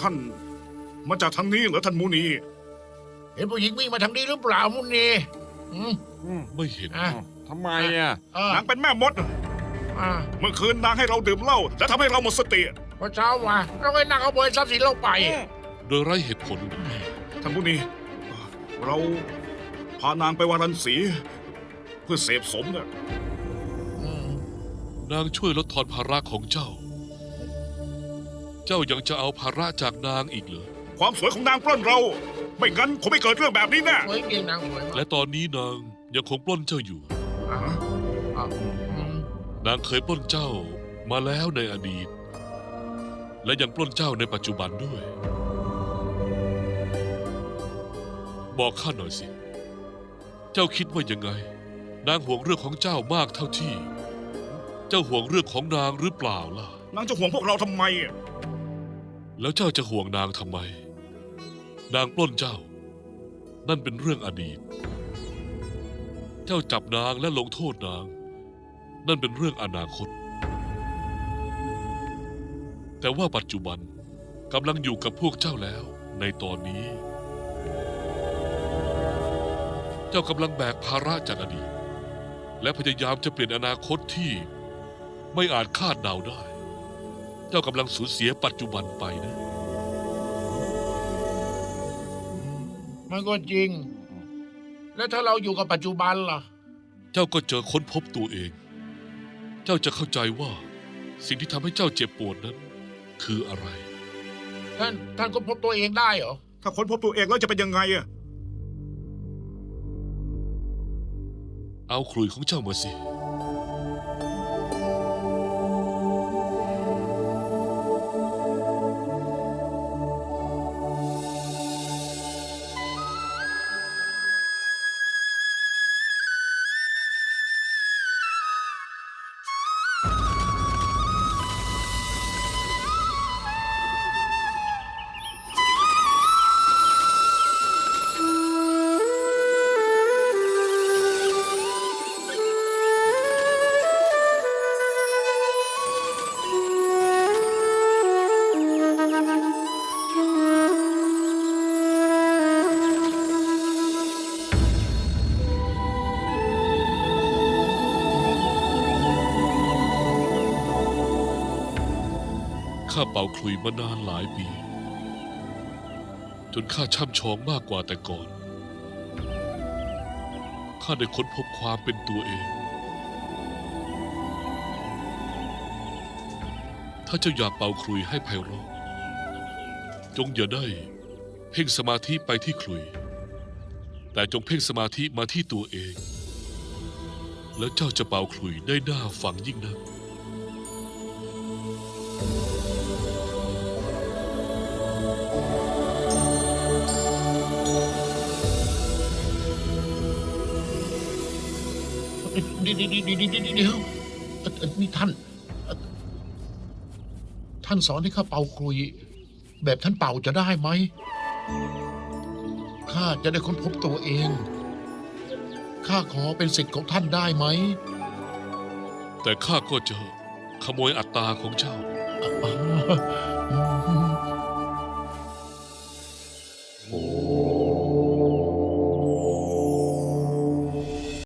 ท่าน มาจากทางนี้เหรอท่านมูนี เห็นผู้หญิงวิ่งมาทางนี้หรือเปล่ามุนีอืมอืมไม่เห็นอะทำไมอะ เออนางเป็นแม่มด อ่าเมื่อคืนนางให้เราดื่มเหล้าและทำให้เราหมดสติ พอเช้ามาเราก็นั่งขโมยทรัพย์สินเราไป โดยไร้เหตุผล ท่านมูนีเราพานางไปวารันสี เพื่อเสพสมเนี่ย อืม นางช่วยลดทอนภาระของเจ้า เจ้ายังจะเอาภาระจากนางอีกเหรอ ความสวยของนางปล้นเรา ไม่งั้นคงไม่เกิดเรื่องแบบนี้แน่ สวยจริงนางสวยมากและตอนนี้นางยังคงปล้นเจ้าอยู่ อ่าอ่าอืมนางเคยปล้นเจ้ามาแล้วในอดีต และยังปล้นเจ้าในปัจจุบันด้วย บอกข้าหน่อยสิ เจ้าคิดว่ายังไง นางห่วงเรื่องของเจ้ามากเท่าที่ เจ้าห่วงเรื่องของนางหรือเปล่าล่ะ นางจะห่วงพวกเราทำไม แล้วเจ้าจะห่วงนางทำไม นางปล้นเจ้า นั่นเป็นเรื่องอดีต เจ้าจับนางและลงโทษนาง นั่นเป็นเรื่องอนาคต แต่ว่าปัจจุบันกำลังอยู่กับพวกเจ้าแล้วในตอนนี้ เจ้ากำลังแบกภาระจากอดีต และพยายามจะเปลี่ยนอนาคตที่ไม่อาจคาดเดาได้ เจ้ากำลังสูญเสียปัจจุบันไปนะ มันก็จริง แล้วถ้าเราอยู่กับปัจจุบันล่ะ เจ้าก็เจอค้นพบตัวเอง เจ้าจะเข้าใจว่า สิ่งที่ทำให้เจ้าเจ็บปวดนั้น คืออะไร ท่านท่านก็พบตัวเองได้เหรอ ถ้าค้นพบตัวเองแล้วจะเป็นยังไงอะเอาขลุยของเจ้ามาสิ ข้าเป่าขลุยมานานหลายปี จนข้าช่ำชองมากกว่าแต่ก่อน ข้าได้ค้นพบความเป็นตัวเอง ถ้าเจ้าอยากเป่าขลุยให้ไพเราะจงอย่าได้เพ่งสมาธิไปที่ขลุย แต่จงเพ่งสมาธิมาที่ตัวเอง แล้วเจ้าจะเป่าขลุยได้น่าฟังยิ่งนัก เดี๋ยวเดี๋ยวเดี๋ยวเดี๋ยวเดี๋ยวเดี๋ยวเอ่อเอ่อนี่ท่านเอ่อท่านสอนให้ข้าเป่าคลุย แบบท่านเป่าจะได้ไหมข้าจะได้ค้นพบตัวเอง ข้าขอเป็นสิทธิ์ของท่านได้ไหม แต่ข้าก็จะขโมยอัตตาของเจ้าอ๋ออืม